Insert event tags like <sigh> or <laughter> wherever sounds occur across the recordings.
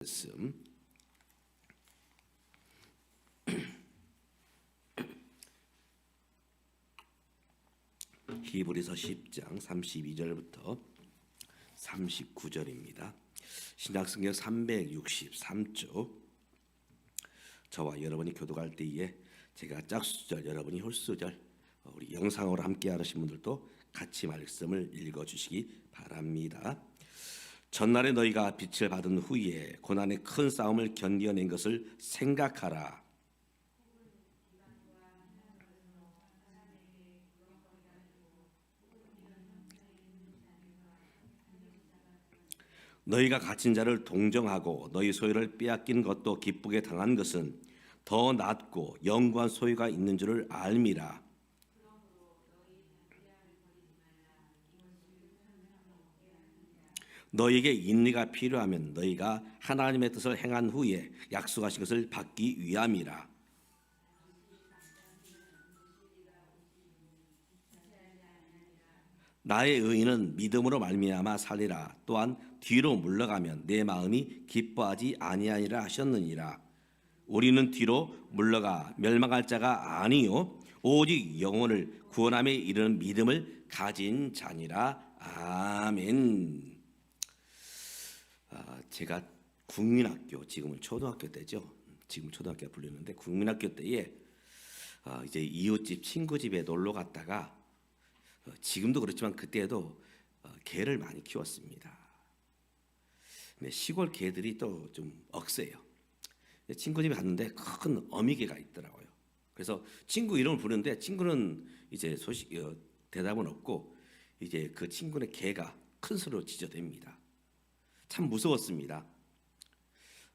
말씀 <clears throat> 히브리서 10장 32절부터 39절입니다. 신약성경 363쪽 저와 여러분이 교도갈 때에 제가 짝수절 여러분이 홀수절 어, 우리 영상으로 함께 하신 분들도 같이 말씀을 읽어 주시기 바랍니다. 전날에 너희가 빛을 받은 후에 고난의 큰 싸움을 견뎌낸 것을 생각하라. 너희가 갇힌 자를 동정하고 너희 소유를 빼앗긴 것도 기쁘게 당한 것은 더 낫고 영구한 소유가 있는 줄을 알미라. 너희에게 인리가 필요하면 너희가 하나님의 뜻을 행한 후에 약속하신 것을 받기 위함이라. 나의 의인은 믿음으로 말미암아 살리라. 또한 뒤로 물러가면 내 마음이 기뻐하지 아니하니라 하셨느니라. 우리는 뒤로 물러가 멸망할 자가 아니요 오직 영혼을 구원함에 이르는 믿음을 가진 자니라. 아멘. 아, 제가 국민학교 지금은 초등학교 때죠. 지금 초등학교 불리는데 국민학교 때에 아, 이제 이웃집 친구 집에 놀러 갔다가 어, 지금도 그렇지만 그때도 어, 개를 많이 키웠습니다. 시골 개들이 또 좀 억세요. 친구 집에 갔는데 큰 어미개가 있더라고요. 그래서 친구 이름을 부르는데 친구는 이제 소식 어, 대답은 없고 이제 그 친구의 개가 큰 소리로 짖어댑니다. 참 무서웠습니다.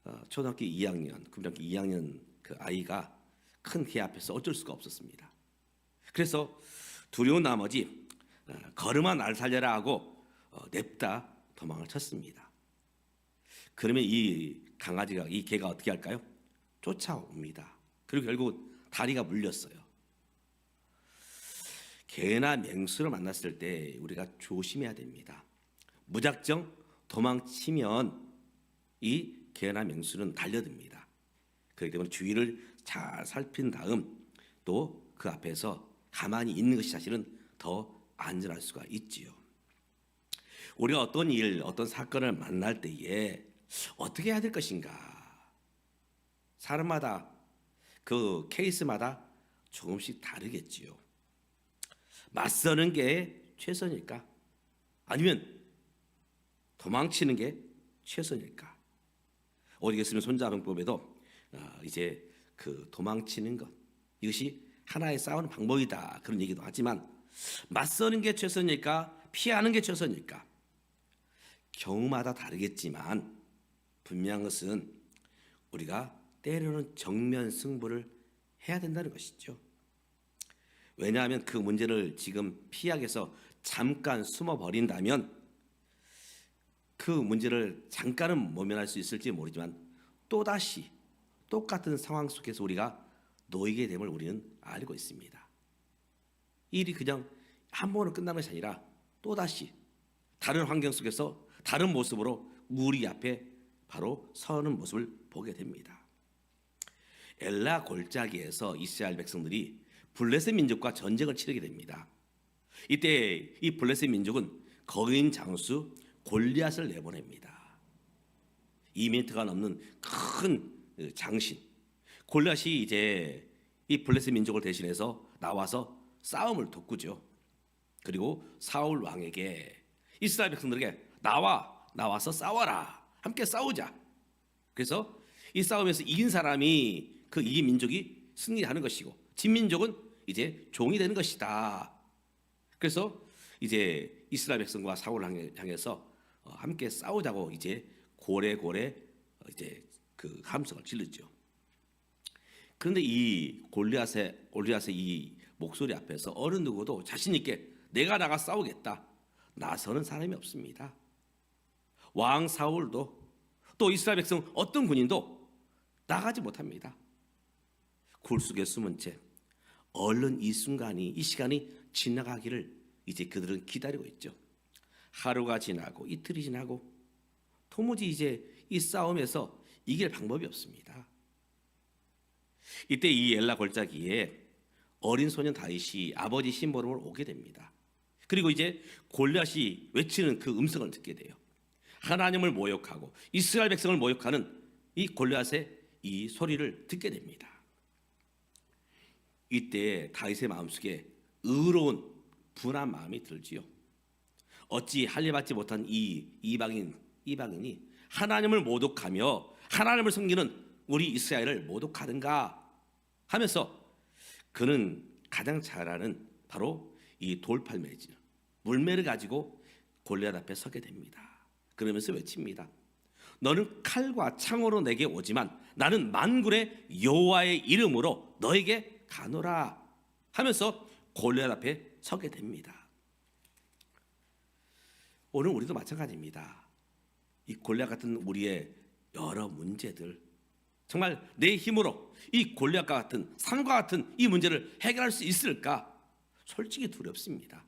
어, 초등학교 2학년, 국민학교 2학년 그 아이가 큰 개 앞에서 어쩔 수가 없었습니다. 그래서 두려운 나머지 어, 걸음아 날 살려라 하고 어, 냅다 도망을 쳤습니다. 그러면 이 강아지가 이 개가 어떻게 할까요? 쫓아옵니다. 그리고 결국 다리가 물렸어요. 개나 맹수를 만났을 때 우리가 조심해야 됩니다. 무작정 도망치면 이 개나 맹수는 달려듭니다. 그렇기 때문에 주위를 잘 살핀 다음 또 그 앞에서 가만히 있는 것이 사실은 더 안전할 수가 있지요. 우리가 어떤 일, 어떤 사건을 만날 때에 어떻게 해야 될 것인가? 사람마다 그 케이스마다 조금씩 다르겠지요. 맞서는 게 최선일까? 아니면 도망치는 게 최선일까? 어디 쓰는 손자병법에도 어, 이제 그 도망치는 것 이것이 하나의 싸우는 방법이다 그런 얘기도 하지만 맞서는 게 최선일까? 피하는 게 최선일까? 경우마다 다르겠지만 분명한 것은 우리가 때로는 정면 승부를 해야 된다는 것이죠. 왜냐하면 그 문제를 지금 피하기 위해서 잠깐 숨어 버린다면 그 문제를 잠깐은 모면할 수 있을지 모르지만 또다시 똑같은 상황 속에서 우리가 놓이게 됨을 우리는 알고 있습니다. 일이 그냥 한 번으로 끝나는 것이 아니라 또다시 다른 환경 속에서 다른 모습으로 우리 앞에 바로 서는 모습을 보게 됩니다. 엘라 골짜기에서 이스라엘 백성들이 블레셋 민족과 전쟁을 치르게 됩니다. 이때 이 블레셋 민족은 거인 장수 골리앗을 내보냅니다. 2m가 넘는 큰 장신 골리앗이 이제 이 블레셋 민족을 대신해서 나와서 싸움을 돕고죠. 그리고 사울 왕에게 이스라엘 백성들에게 나와 나와서 싸워라 함께 싸우자. 그래서 이 싸움에서 이긴 사람이 그 이긴 민족이 승리하는 것이고 진 민족은 이제 종이 되는 것이다. 그래서 이제 이스라엘 백성과 사울을 향해서 어, 함께 싸우자고 이제 고래고래 어, 이제 그 함성을 질르죠. 그런데 이 골리앗의 골리앗의 이 목소리 앞에서 어느 누구도 자신 있게 내가 나가 싸우겠다 나서는 사람이 없습니다. 왕 사울도 또 이스라엘 백성 어떤 군인도 나가지 못합니다. 굴속에 숨은 채 얼른 이 순간이 이 시간이 지나가기를 이제 그들은 기다리고 있죠. 하루가 지나고 이틀이 지나고 도무지 이제 이이 싸움에서 이길 방법이 없습니다. 이때 이 엘라 골짜기에 어린 소년 다윗이 아버지 심부름을 오게 됩니다. 그리고 이제 골리앗이 외치는 그 음성을 듣게 돼요. 하나님을 모욕하고 이스라엘 백성을 모욕하는 이 골리앗의 이 소리를 듣게 됩니다. 이때 다윗의 마음속에 의로운 분한 마음이 들지요. 어찌 할례 받지 못한 이 이방인 이방인이 하나님을 모독하며 하나님을 섬기는 우리 이스라엘을 모독하는가 하면서 그는 가장 잘 아는 바로 이 돌팔매질 물매를 가지고 골리앗 앞에 서게 됩니다. 그러면서 외칩니다. 너는 칼과 창으로 내게 오지만 나는 만군의 여호와의 이름으로 너에게 가노라 하면서 골리앗 앞에 서게 됩니다. 오늘 우리도 마찬가지입니다. 이 골리앗 같은 우리의 여러 문제들 정말 내 힘으로 이 골리앗과 같은 산과 같은 이 문제를 해결할 수 있을까? 솔직히 두렵습니다.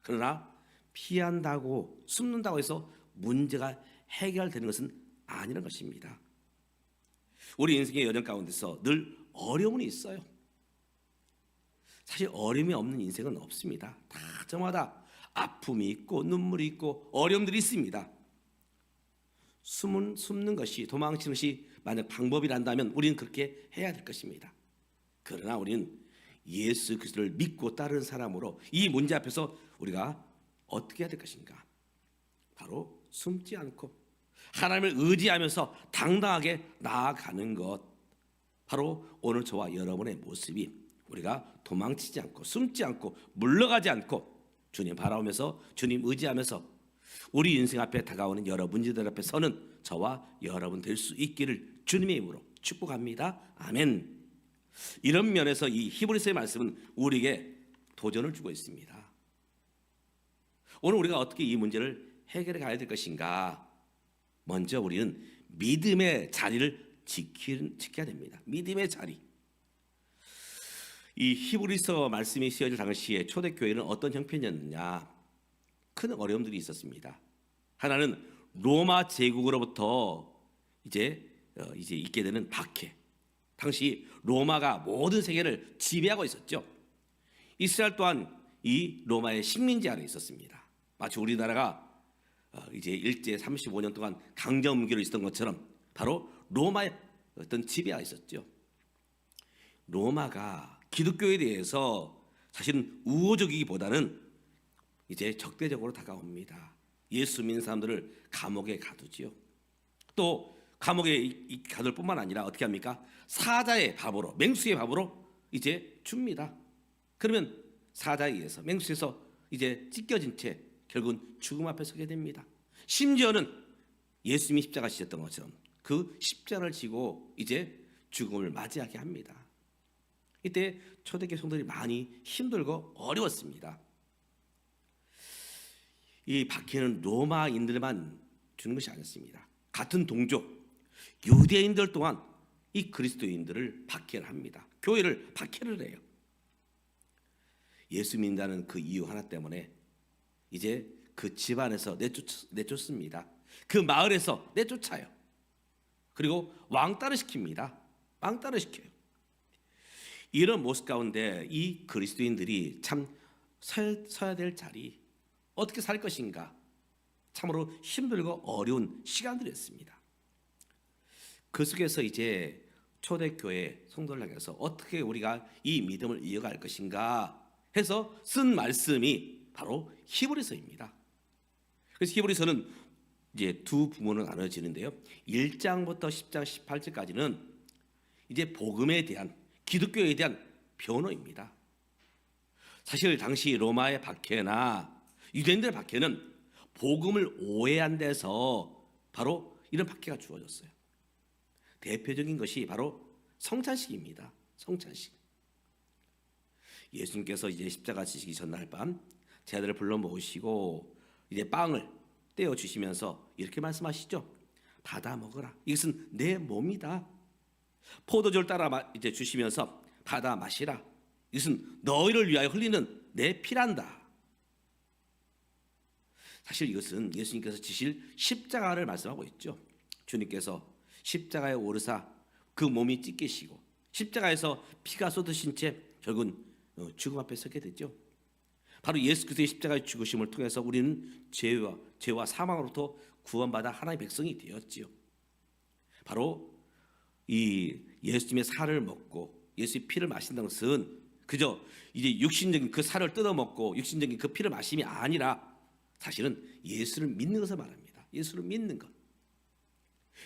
그러나 피한다고 숨는다고 해서 문제가 해결되는 것은 아니라는 것입니다. 우리 인생의 여정 가운데서 늘 어려움이 있어요. 사실 어려움이 없는 인생은 없습니다. 다 저마다 아픔이 있고 눈물이 있고 어려움들이 있습니다. 숨은 숨는 것이 도망치는 것이 만약 방법이란다면 우리는 그렇게 해야 될 것입니다. 그러나 우리는 예수 그리스도를 믿고 따르는 사람으로 이 문제 앞에서 우리가 어떻게 해야 될 것인가? 바로 숨지 않고 하나님을 의지하면서 당당하게 나아가는 것. 바로 오늘 저와 여러분의 모습이 우리가 도망치지 않고 숨지 않고 물러가지 않고 주님 바라보면서 주님 의지하면서 우리 인생 앞에 다가오는 여러 문제들 앞에 서는 저와 여러분 될 수 있기를 주님의 이름으로 축복합니다. 아멘. 이런 면에서 이 히브리서의 말씀은 우리에게 도전을 주고 있습니다. 오늘 우리가 어떻게 이 문제를 해결해 가야 될 것인가? 먼저 우리는 믿음의 자리를 지키, 지켜야 됩니다. 믿음의 자리. 이 히브리서 말씀이 쓰여질 당시에 초대교회는 어떤 형편이었느냐? 큰 어려움들이 있었습니다. 하나는 로마 제국으로부터 이제 어, 이제 있게 되는 박해. 당시 로마가 모든 세계를 지배하고 있었죠. 이스라엘 또한 이 로마의 식민지 안에 있었습니다. 마치 우리나라가 어, 이제 일제 35년 동안 강점기로 있었던 것처럼 바로 로마의 어떤 지배가 있었죠. 로마가 기독교에 대해서 사실은 우호적이기보다는 이제 적대적으로 다가옵니다. 예수 믿는 사람들을 감옥에 가두지요. 또 감옥에 가둘 뿐만 아니라 어떻게 합니까? 사자의 밥으로 맹수의 밥으로 이제 줍니다. 그러면 사자에 의해서 맹수에서 이제 찢겨진 채 결국은 죽음 앞에 서게 됩니다. 심지어는 예수님이 십자가 지셨던 것처럼 그 십자가를 지고 이제 죽음을 맞이하게 합니다. 이때 초대교회 성도들이 많이 힘들고 어려웠습니다. 이 박해는 로마인들만 주는 것이 아니었습니다. 같은 동족 유대인들 또한 이 그리스도인들을 박해를 합니다. 교회를 박해를 해요. 예수 믿는다는 그 이유 하나 때문에 이제 그 집안에서 내쫓, 내쫓습니다. 그 마을에서 내쫓아요. 그리고 왕따를 시킵니다. 왕따를 시켜요. 이런 모습 가운데 이 그리스도인들이 참 서야 될 자리, 어떻게 살 것인가, 참으로 힘들고 어려운 시간들이었습니다. 그 속에서 이제 초대교회 성도를 향해서 어떻게 우리가 이 믿음을 이어갈 것인가 해서 쓴 말씀이 바로 히브리서입니다. 그래서 히브리서는 이제 두 부문으로 나눠지는데요. 1장부터 10장 18절까지는 이제 복음에 대한 기독교에 대한 변호입니다. 사실 당시 로마의 박해나 유대인들의 박해는 복음을 오해한 데서 바로 이런 박해가 주어졌어요. 대표적인 것이 바로 성찬식입니다. 성찬식. 예수님께서 이제 십자가 지시기 전날 밤 제자들을 불러 모으시고 이제 빵을 떼어 주시면서 이렇게 말씀하시죠. 받아 먹어라. 이것은 내 몸이다. 포도주를 따라 이제 주시면서 받아 마시라. 이것은 너희를 위하여 흘리는 내 피란다. 사실 이것은 예수님께서 지실 십자가를 말씀하고 있죠. 주님께서 십자가에 오르사 그 몸이 찢기시고 십자가에서 피가 쏟으신 채 결국은 어, 죽음 앞에 서게 되죠. 바로 예수 그리스도의 십자가의 죽으심을 통해서 우리는 죄와 죄와 사망으로부터 구원받아 하나님의 백성이 되었지요. 바로 이 예수님의 살을 먹고 예수의 피를 마신다는 것은 그저 이제 육신적인 그 살을 뜯어 먹고 육신적인 그 피를 마심이 아니라 사실은 예수를 믿는 것을 말합니다. 예수를 믿는 것.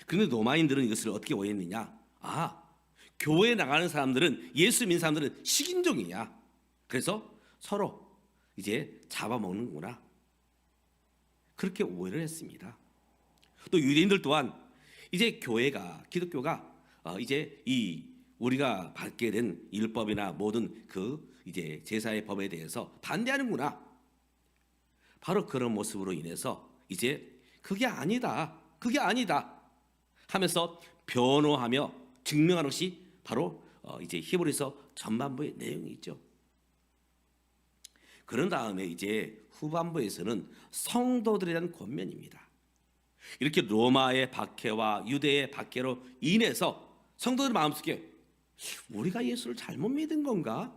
그런데 로마인들은 이것을 어떻게 오해했느냐? 아, 교회에 나가는 사람들은 예수 믿는 사람들은 식인종이야. 그래서 서로 이제 잡아먹는구나. 그렇게 오해를 했습니다. 또 유대인들 또한 이제 교회가 기독교가 어, 이제 이 우리가 받게 된 율법이나 모든 그 이제 제사의 법에 대해서 반대하는구나. 바로 그런 모습으로 인해서 이제 그게 아니다. 그게 아니다. 하면서 변호하며 증명하는 것이 바로 어, 이제 히브리서 전반부의 내용이죠. 그런 다음에 이제 후반부에서는 성도들에 대한 권면입니다. 이렇게 로마의 박해와 유대의 박해로 인해서 성도들 마음속에 우리가 예수를 잘못 믿은 건가?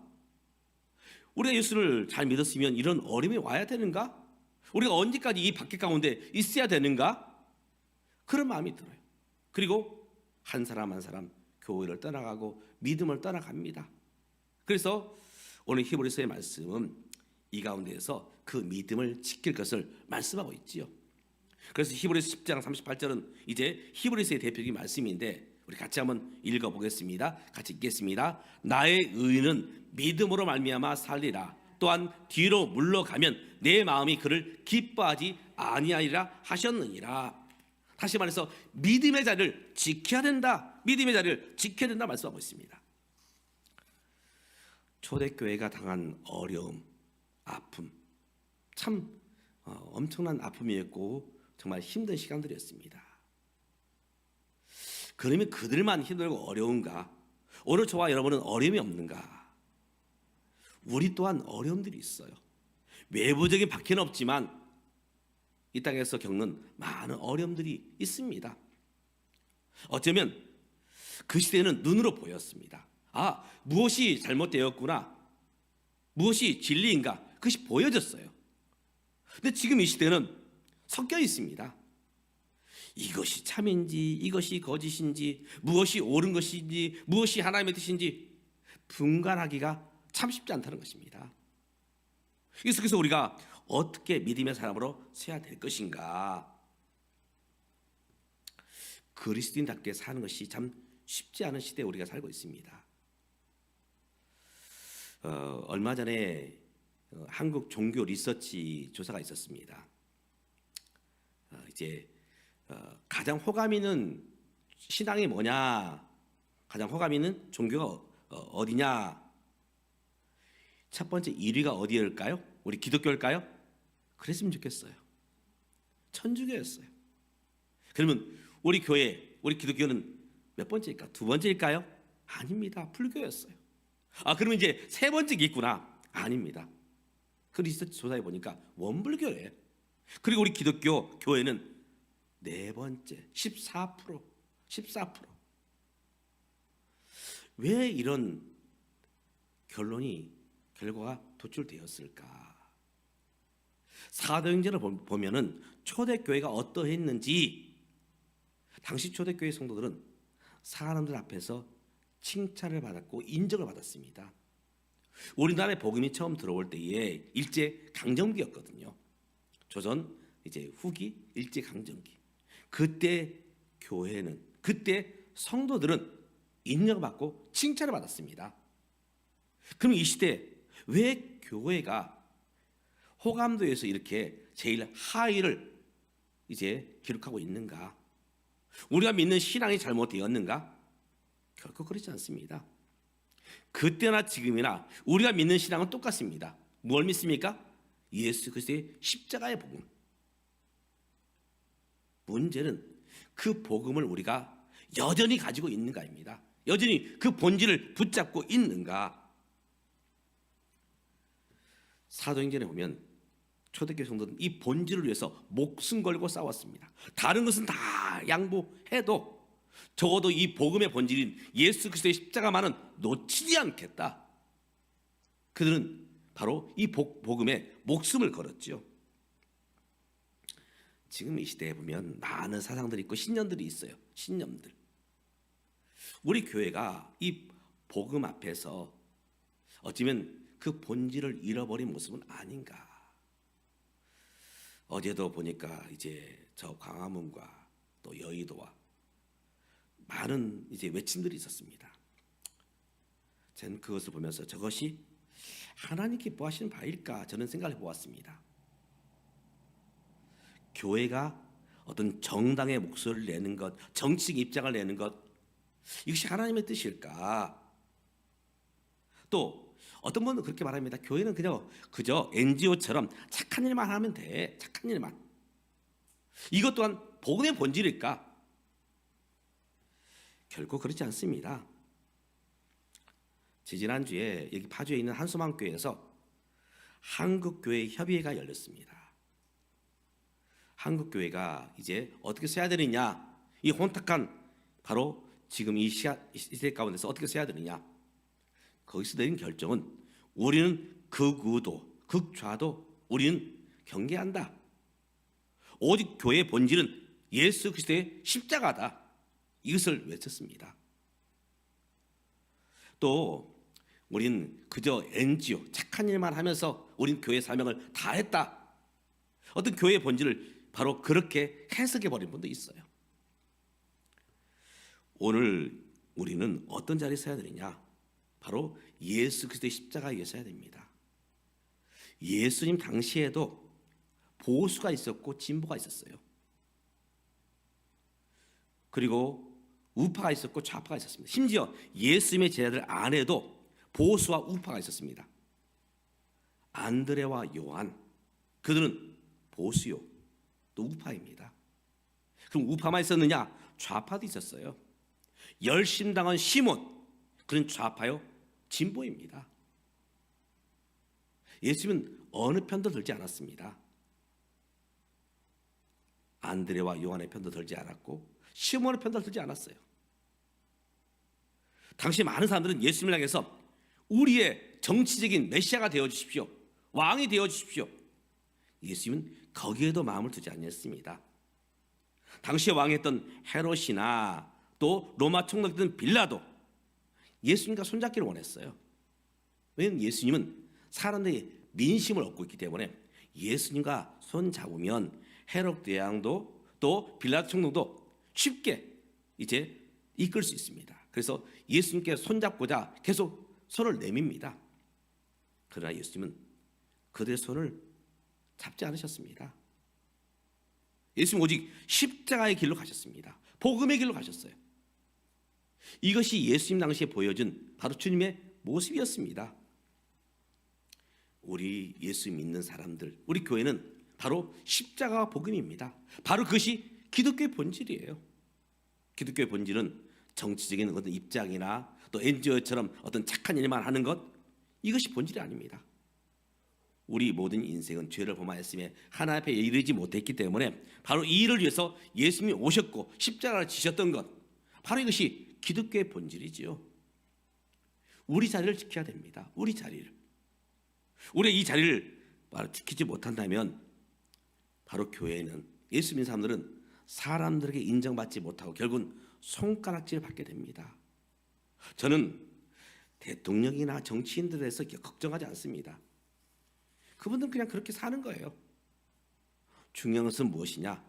우리가 예수를 잘 믿었으면 이런 어려움이 와야 되는가? 우리가 언제까지 이 박해 가운데 있어야 되는가? 그런 마음이 들어요. 그리고 한 사람 한 사람 교회를 떠나가고 믿음을 떠나갑니다. 그래서 오늘 히브리서의 말씀은 이 가운데에서 그 믿음을 지킬 것을 말씀하고 있지요. 그래서 히브리서 10장 38절은 이제 히브리서의 대표적인 말씀인데 우리 같이 한번 읽어 보겠습니다. 같이 읽겠습니다. 나의 의는 믿음으로 말미암아 살리라. 또한 뒤로 물러가면 내 마음이 그를 기뻐하지 아니하리라 하셨느니라. 다시 말해서 믿음의 자리를 지켜야 된다. 믿음의 자리를 지켜야 된다 말씀하고 있습니다. 초대교회가 당한 어려움, 아픔, 참 어, 엄청난 아픔이었고 정말 힘든 시간들이었습니다. 그러면 그들만 힘들고 어려운가? 오늘 저와 여러분은 어려움이 없는가? 우리 또한 어려움들이 있어요. 외부적인 박해는 없지만 이 땅에서 겪는 많은 어려움들이 있습니다. 어쩌면 그 시대는 눈으로 보였습니다. 아, 무엇이 잘못되었구나. 무엇이 진리인가. 그것이 보여졌어요. 근데 지금 이 시대는 섞여 있습니다. 이것이 참인지, 이것이 거짓인지, 무엇이 옳은 것인지, 무엇이 하나님의 뜻인지 분간하기가 참 쉽지 않다는 것입니다. 그래서 우리가 어떻게 믿음의 사람으로 서야 될 것인가? 그리스도인답게 사는 것이 참 쉽지 않은 시대에 우리가 살고 있습니다. 어, 얼마 전에 어, 한국 종교 리서치 조사가 있었습니다. 어, 이제 어, 가장 호감 있는 신앙이 뭐냐? 가장 호감 있는 종교가 어, 어디냐? 첫 번째 1위가 어디일까요? 우리 기독교일까요? 그랬으면 좋겠어요. 천주교였어요. 그러면 우리 교회, 우리 기독교는 몇 번째일까? 두 번째일까요? 아닙니다. 불교였어요. 아, 그러면 이제 세 번째가 있구나. 아닙니다. 그 리서치 조사해 보니까 원불교예요. 그리고 우리 기독교 교회는 네 번째 14% 14%. 왜 이런 결론이 결과가 도출되었을까? 사도행전을 보면은 초대교회가 어떠했는지 당시 초대교회 성도들은 사람들 앞에서 칭찬을 받았고 인정을 받았습니다. 우리나라에 복음이 처음 들어올 때에 일제 강점기였거든요. 조선 이제 후기 일제 강점기. 그때 교회는 그때 성도들은 인정받고 칭찬을 받았습니다. 그럼 이 시대 왜 교회가 호감도에서 이렇게 제일 하위를 이제 기록하고 있는가? 우리가 믿는 신앙이 잘못되었는가? 결코 그렇지 않습니다. 그때나 지금이나 우리가 믿는 신앙은 똑같습니다. 뭘 믿습니까? 예수 그리스도의 십자가의 복음. 문제는 그 복음을 우리가 여전히 가지고 있는가입니다. 여전히 그 본질을 붙잡고 있는가? 사도행전에 보면 초대교회 성도는 이 본질을 위해서 목숨 걸고 싸웠습니다. 다른 것은 다 양보해도 적어도 이 복음의 본질인 예수 그리스도의 십자가만은 놓치지 않겠다. 그들은 바로 이 복, 복음에 목숨을 걸었지요. 지금 이 시대에 보면 많은 사상들이 있고 신념들이 있어요. 신념들. 우리 교회가 이 복음 앞에서 어쩌면 그 본질을 잃어버린 모습은 아닌가. 어제도 보니까 이제 저 광화문과 또 여의도와 많은 이제 외침들이 있었습니다. 저는 그것을 보면서 저것이 하나님 기뻐하시는 바일까 저는 생각해 보았습니다. 교회가 어떤 정당의 목소리를 내는 것, 정치적 입장을 내는 것, 이것이 하나님의 뜻일까? 또 어떤 분은 그렇게 말합니다. 교회는 그냥 그저 NGO처럼 착한 일만 하면 돼. 착한 일만. 이것 또한 복음의 본질일까? 결코 그렇지 않습니다. 지지난주에 여기 파주에 있는 한소망교회에서 한국교회 협의회가 열렸습니다. 한국 교회가 이제 어떻게 써야 되느냐 이 혼탁한 바로 지금 이 시대 가운데서 어떻게 써야 되느냐 거기서 내린 결정은 우리는 극우도 극좌도 우리는 경계한다. 오직 교회의 본질은 예수 그리스도의 십자가다. 이것을 외쳤습니다. 또 우린 그저 NGO 착한 일만 하면서 우린 교회 사명을 다했다. 어떤 교회의 본질을 바로 그렇게 해석해 버린 분도 있어요. 오늘 우리는 어떤 자리에 서야 되느냐? 바로 예수 그리스도의 십자가에 서야 됩니다. 예수님 당시에도 보수가 있었고 진보가 있었어요. 그리고 우파가 있었고 좌파가 있었습니다. 심지어 예수님의 제자들 안에도 보수와 우파가 있었습니다. 안드레와 요한 그들은 보수요 또 우파입니다. 그럼 우파만 있었느냐? 좌파도 있었어요. 열심당한 시몬 그는 좌파요 진보입니다. 예수님은 어느 편도 들지 않았습니다. 안드레와 요한의 편도 들지 않았고 시몬의 편도 들지 않았어요. 당시 많은 사람들은 예수님을 향해서 우리의 정치적인 메시아가 되어 주십시오. 왕이 되어 주십시오. 예수님은 거기에도 마음을 두지 않았습니다. 당시에 왕했던 헤롯이나 또 로마 총독이던 빌라도 예수님과 손잡기를 원했어요. 왜냐하면 예수님은 사람들의 민심을 얻고 있기 때문에 예수님과 손 잡으면 헤롯 대왕도 또 빌라도 총독도 쉽게 이제 이끌 수 있습니다. 그래서 예수님께 손잡고자 계속 손을 내밉니다. 그러나 예수님은 그들의 손을 잡지 않으셨습니다. 예수님 오직 십자가의 길로 가셨습니다. 복음의 길로 가셨어요. 이것이 예수님 당시에 보여준 바로 주님의 모습이었습니다. 우리 예수 믿는 사람들, 우리 교회는 바로 십자가와 복음입니다. 바로 그것이 기독교의 본질이에요. 기독교의 본질은 정치적인 어떤 입장이나 또 NGO처럼 어떤 착한 일만 하는 것 이것이 본질이 아닙니다. 우리 모든 인생은 죄를 범하였으며 하나님 앞에 이르지 못했기 때문에 바로 이 일을 위해서 예수님이 오셨고 십자가를 지셨던 것 바로 이것이 기독교의 본질이지요. 우리 자리를 지켜야 됩니다. 우리 자리를. 우리 이 자리를 바로 지키지 못한다면 바로 교회는 예수 믿는 사람들은 사람들에게 인정받지 못하고 결국은 손가락질 받게 됩니다. 저는 대통령이나 정치인들에 대해서 걱정하지 않습니다. 그분들은 그냥 그렇게 사는 거예요. 중요한 것은 무엇이냐?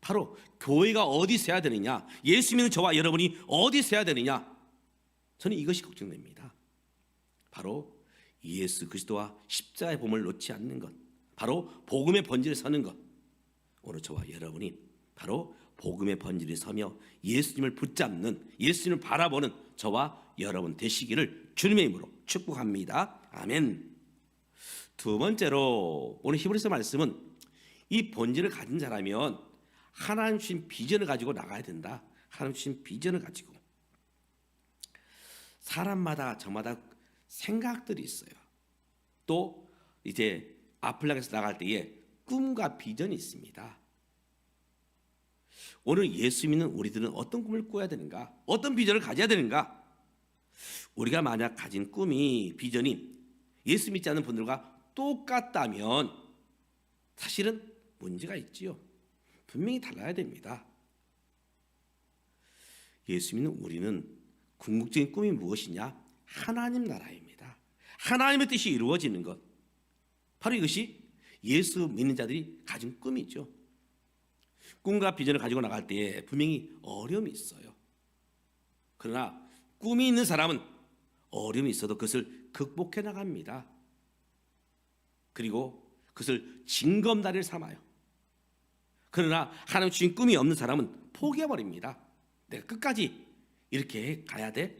바로 교회가 어디 서야 되느냐? 예수 믿는 저와 여러분이 어디 서야 되느냐? 저는 이것이 걱정됩니다. 바로 예수 그리스도와 십자의 몸을 놓지 않는 것. 바로 복음의 번질에 서는 것. 오늘 저와 여러분이 바로 복음의 번질에 서며 예수님을 붙잡는 예수님을 바라보는 저와 여러분 되시기를 주님의 이름으로 축복합니다. 아멘. 두 번째로 오늘 히브리서 말씀은 이 본질을 가진 자라면 하나님 주신 비전을 가지고 나가야 된다. 하나님 주신 비전을 가지고 사람마다 저마다 생각들이 있어요. 또 이제 아플락에서 나갈 때에 꿈과 비전이 있습니다. 오늘 예수 믿는 우리들은 어떤 꿈을 꿔야 되는가? 어떤 비전을 가져야 되는가? 우리가 만약 가진 꿈이 비전이 예수 믿지 않는 분들과 똑같다면 사실은 문제가 있지요. 분명히 달라야 됩니다. 예수 믿는 우리는 궁극적인 꿈이 무엇이냐? 하나님 나라입니다. 하나님의 뜻이 이루어지는 것. 바로 이것이 예수 믿는 자들이 가진 꿈이죠. 꿈과 비전을 가지고 나갈 때에 분명히 어려움이 있어요. 그러나 꿈이 있는 사람은 어려움이 있어도 그것을 극복해 나갑니다. 그리고 그것을 징검다리를 삼아요. 그러나 하나님 주신 꿈이 없는 사람은 포기해 버립니다. 내가 끝까지 이렇게 가야 돼?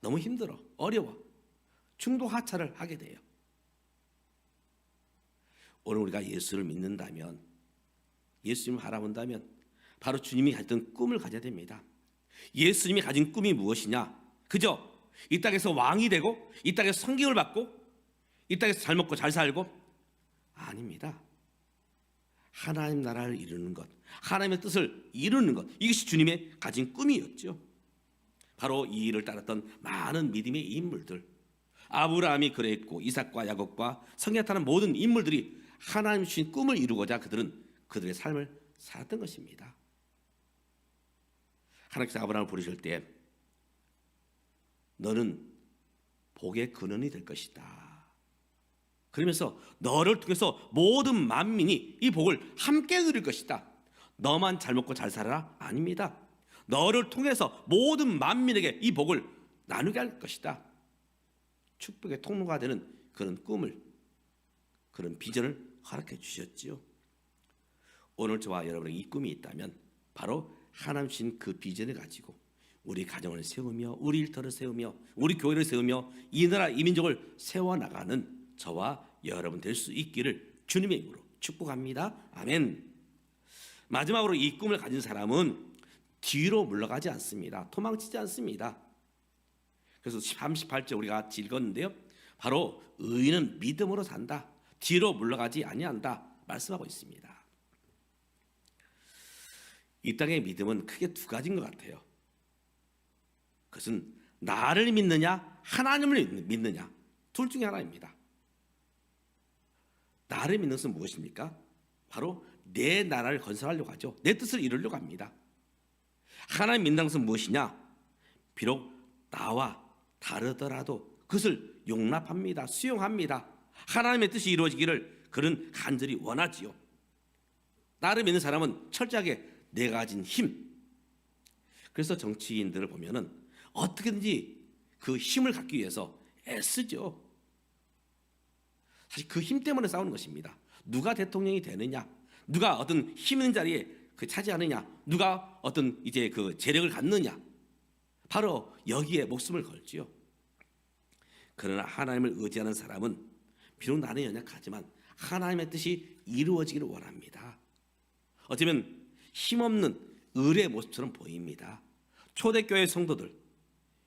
너무 힘들어. 어려워. 중도 하차를 하게 돼요. 오늘 우리가 예수를 믿는다면 예수님을 바라본다면 바로 주님이 가졌던 꿈을 가져야 됩니다. 예수님이 가진 꿈이 무엇이냐? 그저 이 땅에서 왕이 되고 이 땅에서 성경을 받고 이 땅에서 잘 먹고 잘 살고 아닙니다. 하나님 나라를 이루는 것, 하나님의 뜻을 이루는 것 이것이 주님의 가진 꿈이었죠. 바로 이 일을 따랐던 많은 믿음의 인물들 아브라함이 그랬고 이삭과 야곱과 성경타는 모든 인물들이 하나님 주신 꿈을 이루고자 그들은 그들의 삶을 살았던 것입니다. 하나님께서 아브라함을 부르실 때 너는 복의 근원이 될 것이다. 그러면서 너를 통해서 모든 만민이 이 복을 함께 누릴 것이다. 너만 잘 먹고 잘 살아라? 아닙니다. 너를 통해서 모든 만민에게 이 복을 나누게 할 것이다. 축복의 통로가 되는 그런 꿈을 그런 비전을 허락해 주셨지요. 오늘 저와 여러분의 이 꿈이 있다면 바로 하나님 주신 그 비전을 가지고 우리 가정을 세우며 우리 일터를 세우며 우리 교회를 세우며 이 나라 이 민족을 세워 나가는 저와 여러분 될 수 있기를 주님의 이름으로 축복합니다. 아멘. 마지막으로 이 꿈을 가진 사람은 뒤로 물러가지 않습니다. 도망치지 않습니다. 그래서 38절 우리가 같이 읽었는데요. 바로 의인은 믿음으로 산다. 뒤로 물러가지 아니한다. 말씀하고 있습니다. 이 땅의 믿음은 크게 두 가지인 것 같아요. 그것은 나를 믿느냐, 하나님을 믿느냐, 둘 중에 하나입니다. 나를 믿는 것은 무엇입니까? 바로 내 나라를 건설하려고 하죠. 내 뜻을 이루려고 합니다. 하나님 믿는 것은 무엇이냐? 비록 나와 다르더라도 그것을 용납합니다. 수용합니다. 하나님의 뜻이 이루어지기를 그는 간절히 원하지요. 나를 믿는 사람은 철저하게 내가 가진 힘. 그래서 정치인들을 보면은 어떻게든지 그 힘을 갖기 위해서 애쓰죠. 사실 그 힘 때문에 싸우는 것입니다. 누가 대통령이 되느냐, 누가 어떤 힘 있는 자리에 그 차지하느냐, 누가 어떤 이제 그 재력을 갖느냐, 바로 여기에 목숨을 걸지요. 그러나 하나님을 의지하는 사람은 비록 나는 연약하지만 하나님의 뜻이 이루어지기를 원합니다. 어쩌면 힘없는 의뢰의 모습처럼 보입니다. 초대교회 성도들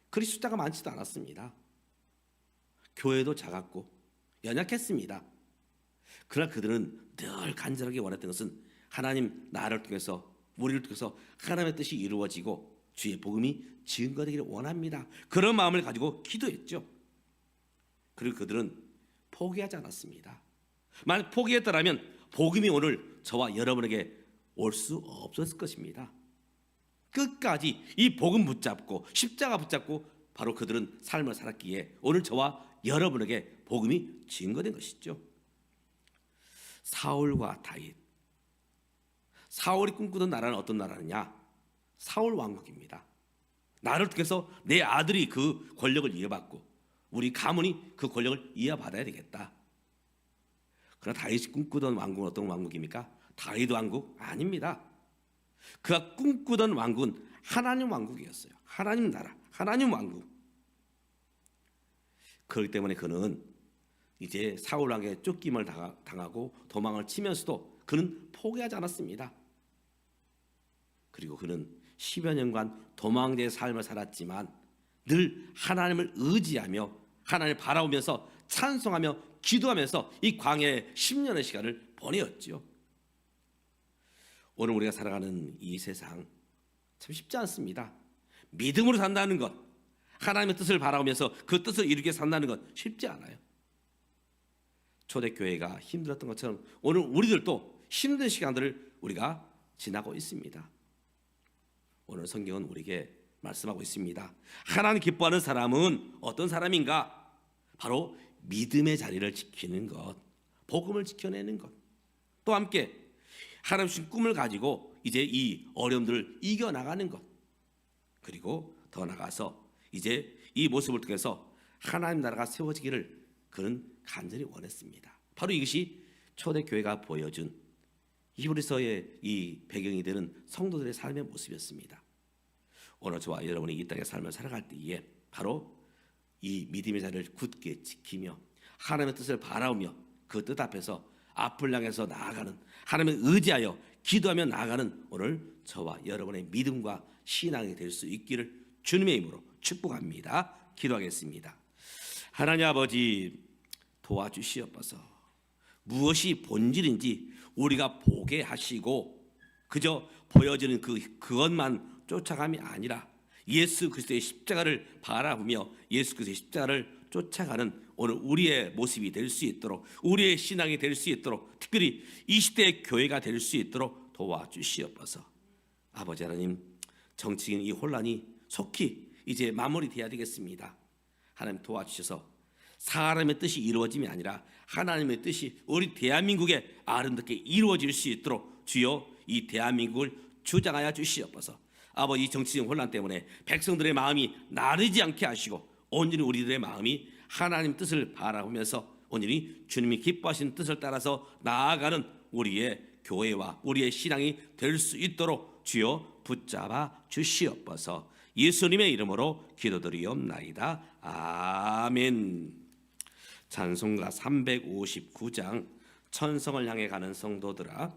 그리 숫자가 많지도 않았습니다. 교회도 작았고 연약했습니다. 그러나 그들은 늘 간절하게 원했던 것은 하나님 나를 통해서 우리를 통해서 하나님의 뜻이 이루어지고 주의 복음이 증거되기를 원합니다. 그런 마음을 가지고 기도했죠. 그리고 그들은 포기하지 않았습니다. 만약 포기했더라면 복음이 오늘 저와 여러분에게 올 수 없었을 것입니다. 끝까지 이 복음 붙잡고 십자가 붙잡고 바로 그들은 삶을 살았기에 오늘 저와 여러분에게 복음이 증거된 것이죠. 사울과 다윗. 사울이 꿈꾸던 나라는 어떤 나라느냐? 사울 왕국입니다. 나를 통해서 내 아들이 그 권력을 이어받고 우리 가문이 그 권력을 이어받아야 되겠다. 그러나 다윗이 꿈꾸던 왕국은 어떤 왕국입니까? 다윗 왕국 아닙니다. 그가 꿈꾸던 왕국은 하나님 왕국이었어요. 하나님 나라, 하나님 왕국. 그렇기 때문에 그는 이제 사울 왕의 쫓김을 당하고 도망을 치면서도 그는 포기하지 않았습니다. 그리고 그는 10여 년간 도망자의 삶을 살았지만 늘 하나님을 의지하며 하나님을 바라보면서 찬송하며 기도하면서 이 광야의 10년의 시간을 보내었지요. 오늘 우리가 살아가는 이 세상 참 쉽지 않습니다. 믿음으로 산다는 것, 하나님의 뜻을 바라보면서 그 뜻을 이루게 산다는 것 쉽지 않아요. 초대교회가 힘들었던 것처럼 오늘 우리들도 힘든 시간들을 우리가 지나고 있습니다. 오늘 성경은 우리에게 말씀하고 있습니다. 하나님 기뻐하는 사람은 어떤 사람인가? 바로 믿음의 자리를 지키는 것, 복음을 지켜내는 것. 또 함께 하나님 주신 꿈을 가지고 이제 이 어려움들을 이겨 나가는 것. 그리고 더 나가서 이제 이 모습을 통해서 하나님 나라가 세워지기를 그는 간절히 원했습니다. 바로 이것이 초대교회가 보여준 히브리서의 이 배경이 되는 성도들의 삶의 모습이었습니다. 오늘 저와 여러분이 이 땅의 삶을 살아갈 때에 바로 이 믿음의 자리를 굳게 지키며 하나님의 뜻을 바라오며 그 뜻 앞에서 앞을 향해서 나아가는 하나님을 의지하여 기도하며 나아가는 오늘 저와 여러분의 믿음과 신앙이 될 수 있기를 주님의 이름으로 축복합니다. 기도하겠습니다. 하나님 아버지 도와주시옵소서. 무엇이 본질인지 우리가 보게 하시고 그저 보여지는 그 그것만 쫓아감이 아니라 예수 그리스도의 십자가를 바라보며 예수 그리스도의 십자가를 쫓아가는 오늘 우리의 모습이 될 수 있도록 우리의 신앙이 될 수 있도록 특별히 이 시대의 교회가 될 수 있도록 도와주시옵소서. 아버지 하나님 정치인 이 혼란이 속히 이제 마무리돼야 되겠습니다. 하나님 도와주셔서 사람의 뜻이 이루어짐이 아니라 하나님의 뜻이 우리 대한민국에 아름답게 이루어질 수 있도록 주여 이 대한민국을 주장하여 주시옵소서. 아버지 정치적 혼란 때문에 백성들의 마음이 나르지 않게 하시고 온전히 우리들의 마음이 하나님 뜻을 바라보면서 온전히 주님이 기뻐하시는 뜻을 따라서 나아가는 우리의 교회와 우리의 신앙이 될 수 있도록 주여 붙잡아 주시옵소서. 예수님의 이름으로 기도드리옵나이다. 아멘. 찬송가 359장 천성을 향해 가는 성도들아